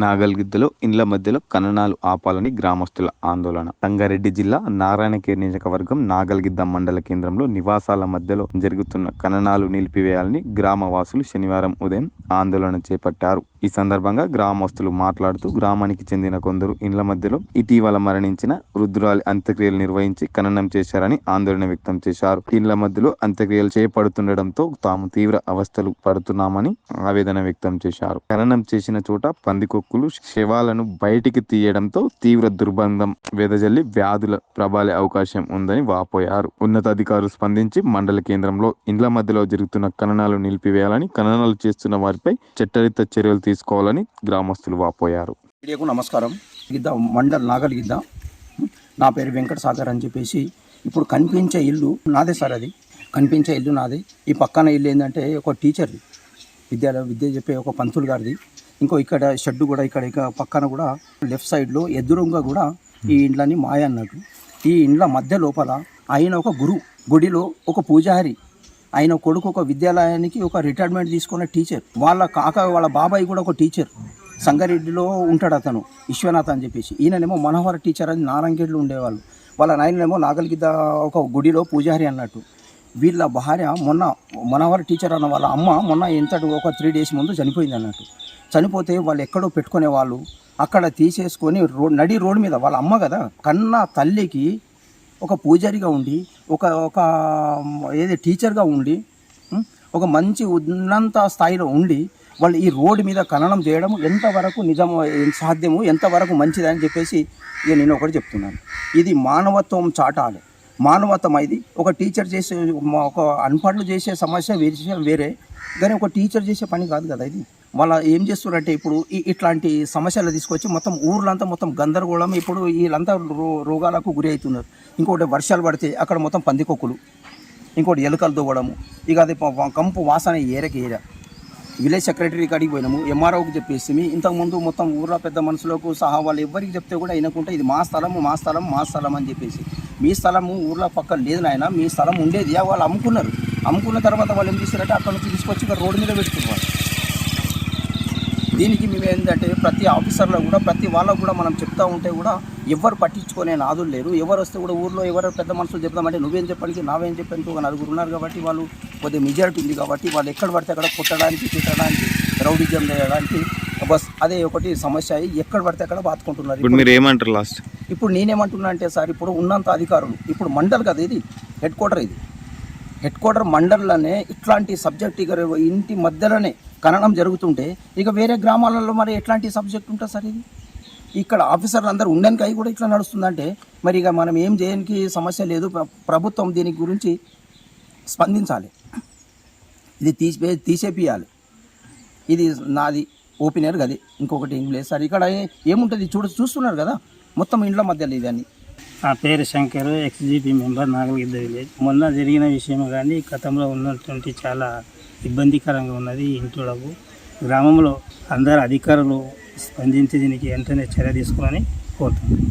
నాగల్గిద్దలో ఇండ్ల మధ్యలో ఖననాలు ఆపాలని గ్రామస్తుల ఆందోళన. సంగారెడ్డి జిల్లా నారాయణఖేడ్ నియోజకవర్గం నాగల్గిద్ద మండల కేంద్రంలో నివాసాల మధ్యలో జరుగుతున్న ఖననాలు నిలిపివేయాలని గ్రామవాసులు శనివారం ఉదయం ఆందోళన చేపట్టారు. ఈ సందర్భంగా గ్రామస్తులు మాట్లాడుతూ గ్రామానికి చెందిన కొందరు ఇండ్ల మధ్యలో ఇటీవల మరణించిన రుద్రాలి అంత్యక్రియలు నిర్వహించి ఖననం చేశారని ఆందోళన వ్యక్తం చేశారు. ఇండ్ల మధ్యలో అంత్యక్రియలు చేపడుతుండటంతో తాము తీవ్ర అవస్థలు పడుతున్నామని ఆవేదన వ్యక్తం చేశారు. ఖననం చేసిన చోట పందికొక్కులు శవాలను బయటికి తీయడంతో తీవ్ర దుర్బంధం వెదజల్లి వ్యాధుల ప్రబాలే అవకాశం ఉందని వాపోయారు. ఉన్నతాధికారులు స్పందించి మండల కేంద్రంలో ఇండ్ల మధ్యలో జరుగుతున్న ఖననాలు నిలిపివేయాలని ఖననాలు చేస్తున్న వారి వారిపై చట్టరీత చర్యలు తీసుకోవాలని గ్రామస్తులు వాపోయారు. మీడియాకు నమస్కారం. గిద్ద మండల్ నాగల్ గిద్ద. నా పేరు వెంకట సాగర్ అని చెప్పేసి ఇప్పుడు కనిపించే ఇల్లు నాదే సార్ అది. కనిపించే ఇల్లు నాది. ఈ పక్కన ఇల్లు ఏంటంటే ఒక టీచర్ది. విద్యాలయం విద్య చెప్పే ఒక పంతులు గారిది. ఇంకో ఇక్కడ షెడ్ కూడా ఇక్కడ ఇక పక్కన కూడా లెఫ్ట్ సైడ్లో ఎదురుగా కూడా ఈ ఇండ్లని మాయ అన్నట్టు ఈ ఇండ్ల మధ్య లోపల ఆయన ఒక గురు. గుడిలో ఒక పూజారి. ఆయన కొడుకు ఒక విద్యాలయానికి ఒక రిటైర్మెంట్ తీసుకున్న టీచర్ వాళ్ళ కాక వాళ్ళ బాబాయ్ కూడా ఒక టీచర్ సంగారెడ్డిలో ఉంటాడు అతను విశ్వనాథ్ అని చెప్పేసి. ఈయననేమో మనోహర్ టీచర్ అని నారంగేడ్లో ఉండేవాళ్ళు. వాళ్ళ నాయననేమో నాగలిగిద్ద ఒక గుడిలో పూజారి అన్నట్టు. వీళ్ళ భార్య మొన్న మనవర టీచర్ అన్న వాళ్ళ అమ్మ మొన్న ఎంతటి ఒక త్రీ డేస్ ముందు చనిపోయింది అన్నట్టు. చనిపోతే వాళ్ళు ఎక్కడో పెట్టుకునే వాళ్ళు అక్కడ తీసేసుకొని రో నడి రోడ్డు మీద వాళ్ళ అమ్మ కదా కన్న తల్లికి ఒక పూజారిగా ఉండి ఒక ఒక ఏది టీచర్గా ఉండి ఒక మంచి ఉన్నంత స్థాయిలో ఉండి వాళ్ళు ఈ రోడ్డు మీద ఖననం చేయడం ఎంతవరకు నిజం సాధ్యము ఎంతవరకు మంచిదని చెప్పేసి ఇక నేను ఒకటి చెప్తున్నాను. ఇది మానవత్వం చాటాలి. మానవత్వం ఇది. ఒక టీచర్ చేసే ఒక అన్పడ్లు చేసే సమస్య విషయం వేరే కానీ ఒక టీచర్ చేసే పని కాదు కదా ఇది. వాళ్ళ ఏం చేస్తున్నారంటే ఇప్పుడు ఈ- ఇట్లాంటి సమస్యలు తీసుకొచ్చి మొత్తం ఊర్లంతా మొత్తం గందరగోళం ఇప్పుడు వీళ్ళంతా రో రోగాలకు గురి అవుతున్నారు. ఇంకోటి వర్షాలు పడితే అక్కడ మొత్తం పందికొక్కులు ఇంకోటి ఎలుకలు దువ్వడము ఇక అది కంపు వాసన ఏరకి ఏర. విలేజ్ సెక్రటరీ కాడికి పోయినాము ఎంఆర్ఓకి చెప్పేసి ఇంతకుముందు మొత్తం ఊర్లో పెద్ద మనుషులకు సహా వాళ్ళు ఎవరికి చెప్తే కూడా వినకుంటే ఇది మా స్థలము మా స్థలం మా స్థలం అని చెప్పేసి. మీ స్థలము ఊర్లో పక్కన లేదు నాయన మీ స్థలం ఉండేది. వాళ్ళు అమ్ముకున్నారు. అమ్ముకున్న తర్వాత వాళ్ళు ఏం చేశారంటే అక్కడ నుంచి తీసుకొచ్చి ఇక్కడ రోడ్డు మీద పెట్టుకున్నారు దీనికి మేము ఏంటంటే ప్రతి ఆఫీసర్లో కూడా ప్రతి వాళ్ళకు కూడా మనం చెప్తా ఉంటే కూడా ఎవరు పట్టించుకునే నాదులు లేరు. ఎవరు వస్తే కూడా ఊర్లో ఎవరు పెద్ద మనుషులు చెప్తామంటే నువ్వేం చెప్పడానికి నావేం చెప్పడానికి ఒక నలుగురు ఉన్నారు కాబట్టి వాళ్ళు కొద్దిగా మెజారిటీ ఉంది కాబట్టి వాళ్ళు ఎక్కడ పడితే అక్కడ కొట్టడానికి తిట్టడానికి రౌడిజం చేయడానికి బస్ అదే ఒకటి సమస్య అయ్యి ఎక్కడ పడితే అక్కడ బాతుకుంటున్నారు ఇప్పుడు మీరు ఏమంటారు లాస్ట్ ఇప్పుడు నేనేమంటున్నా అంటే సార్ ఇప్పుడు ఉన్నంత అధికారులు ఇప్పుడు మండల్ కదా ఇది హెడ్ క్వార్టర్ ఇది. హెడ్ క్వార్టర్ మండల్లోనే ఇట్లాంటి సబ్జెక్ట్ ఇంటి మధ్యలోనే ఖననం జరుగుతుంటే ఇక వేరే గ్రామాలలో మరి ఎట్లాంటి సబ్జెక్ట్ ఉంటుంది సార్ ఇది? ఇక్కడ ఆఫీసర్లు అందరూ ఉండడానికి అవి కూడా ఇట్లా నడుస్తుందంటే మరి ఇక మనం ఏం చేయడానికి సమస్య లేదు. ప్రభుత్వం దీని గురించి స్పందించాలి. ఇది తీసిపే తీసేపియాలి ఇది నాది ఓపెనర్ గది. ఇంకొకటి ఏం లేదు సార్. ఇక్కడ ఏముంటుంది? చూడ చూస్తున్నారు కదా? మొత్తం ఇండ్ల మధ్యలో ఇవన్నీ. నా పేరు Shankar ex GP member Nagalagidda village. మొన్న జరిగిన విషయం కానీ గతంలో ఉన్నటువంటి చాలా ఇబ్బందికరంగా ఉన్నది. ఇంట్లో గ్రామంలో అందరు అధికారులు స్పందించి దీనికి వెంటనే చర్య తీసుకోవాలని కోరుతున్నాను.